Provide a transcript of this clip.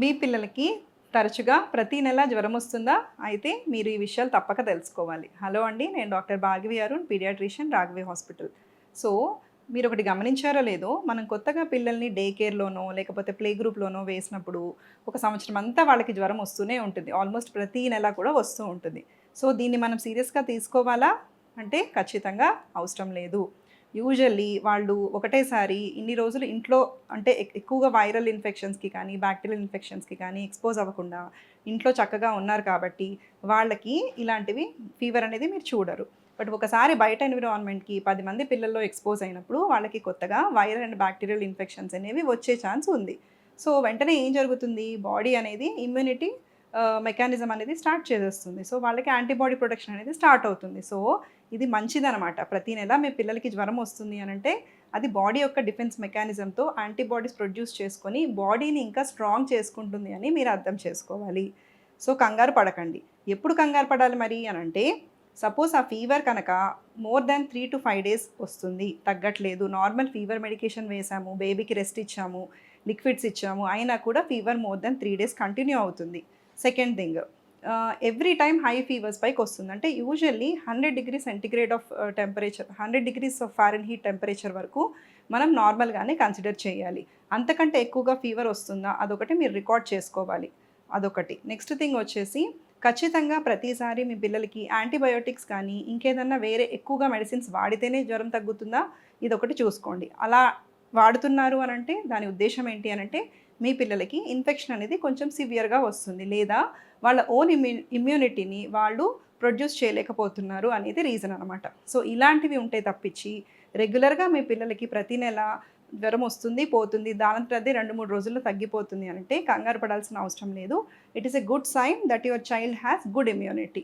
మీ పిల్లలకి తరచుగా ప్రతి నెల జ్వరం వస్తుందా? అయితే మీరు ఈ విషయాలు తప్పక తెలుసుకోవాలి. హలో అండి నేను doctor Bhagavi Arun pediatrician Raghavi hospital. So మీరు ఒకటి గమనించారో లేదో మనం కొత్తగా పిల్లల్ని డే కేర్లోనో లేకపోతే ప్లే గ్రూప్లోనో వేసినప్పుడు ఒక సంవత్సరం అంతా వాళ్ళకి జ్వరం వస్తూనే ఉంటుంది. ఆల్మోస్ట్ ప్రతి నెల కూడా వస్తూ ఉంటుంది. సో దీన్ని మనం సీరియస్గా తీసుకోవాలా? అంటే ఖచ్చితంగా అవసరం లేదు. యూజువల్లీ వాళ్ళు ఒకటేసారి ఇన్ని రోజులు ఇంట్లో అంటే ఎక్- ఎక్కువగా వైరల్ ఇన్ఫెక్షన్స్కి కానీ బ్యాక్టీరియల్ ఇన్ఫెక్షన్స్కి కానీ ఎక్స్పోజ్ అవ్వకుండా ఇంట్లో చక్కగా ఉన్నారు కాబట్టి వాళ్ళకి ఇలాంటివి ఫీవర్ అనేది మీరు చూడరు. బట్ ఒకసారి బయట ఎన్విరాన్మెంట్కి పది మంది పిల్లల్లో ఎక్స్పోజ్ అయినప్పుడు వాళ్ళకి కొత్తగా వైరల్ అండ్ బ్యాక్టీరియల్ ఇన్ఫెక్షన్స్ అనేవి వచ్చే ఛాన్స్ ఉంది. సో వెంటనే ఏం జరుగుతుంది? బాడీ అనేది ఇమ్యూనిటీ మెకానిజం అనేది స్టార్ట్ చేసేస్తుంది. సో వాళ్ళకి యాంటీబాడీ ప్రొటెక్షన్ అనేది స్టార్ట్ అవుతుంది. సో ఇది మంచిదనమాట ప్రతి నెల మీ పిల్లలకి జ్వరం వస్తుంది అని అంటే అది బాడీ యొక్క డిఫెన్స్ మెకానిజంతో యాంటీబాడీస్ ప్రొడ్యూస్ చేసుకొని బాడీని ఇంకా స్ట్రాంగ్ చేసుకుంటుంది అని మీరు అర్థం చేసుకోవాలి. సో కంగారు పడకండి. ఎప్పుడు కంగారు పడాలి మరి అని అంటే సపోజ్ ఆ ఫీవర్ కనుక more than three to five days వస్తుంది. తగ్గట్లేదు. నార్మల్ ఫీవర్ మెడికేషన్ వేసాము బేబీకి రెస్ట్ ఇచ్చాము లిక్విడ్స్ ఇచ్చాము అయినా కూడా fever more than three days continue అవుతుంది. Second thing every time high fevers పైకి వస్తుంది. అంటే usually hundred degree centigrade of temperature hundred degrees of Fahrenheit temperature వరకు మనం నార్మల్గానే కన్సిడర్ చేయాలి. అంతకంటే ఎక్కువగా ఫీవర్ వస్తుందా అదొకటి మీరు రికార్డ్ చేసుకోవాలి. అదొకటి. నెక్స్ట్ థింగ్ వచ్చేసి ఖచ్చితంగా ప్రతిసారి మీ పిల్లలకి యాంటీబయోటిక్స్ కానీ ఇంకేదన్నా వేరే ఎక్కువగా మెడిసిన్స్ వాడితేనే జ్వరం తగ్గుతుందా? ఇదొకటి చూసుకోండి. అలా వాడుతున్నారు అనంటే దాని ఉద్దేశం ఏంటి అని అంటే మీ పిల్లలకి ఇన్ఫెక్షన్ అనేది కొంచెం సివియర్గా వస్తుంది. లేదా వాళ్ళ ఓన్ ఇమ్యూ ఇమ్యూనిటీని వాళ్ళు ప్రొడ్యూస్ చేయలేకపోతున్నారు అనేది రీజన్ అనమాట. సో ఇలాంటివి ఉంటే తప్పించి రెగ్యులర్గా మీ పిల్లలకి ప్రతి నెల జ్వరం వస్తుంది పోతుంది దాని తర్వాత రెండు మూడు రోజుల్లో తగ్గిపోతుంది అంటే కంగారు పడాల్సిన అవసరం లేదు. It is a good sign that your child has good immunity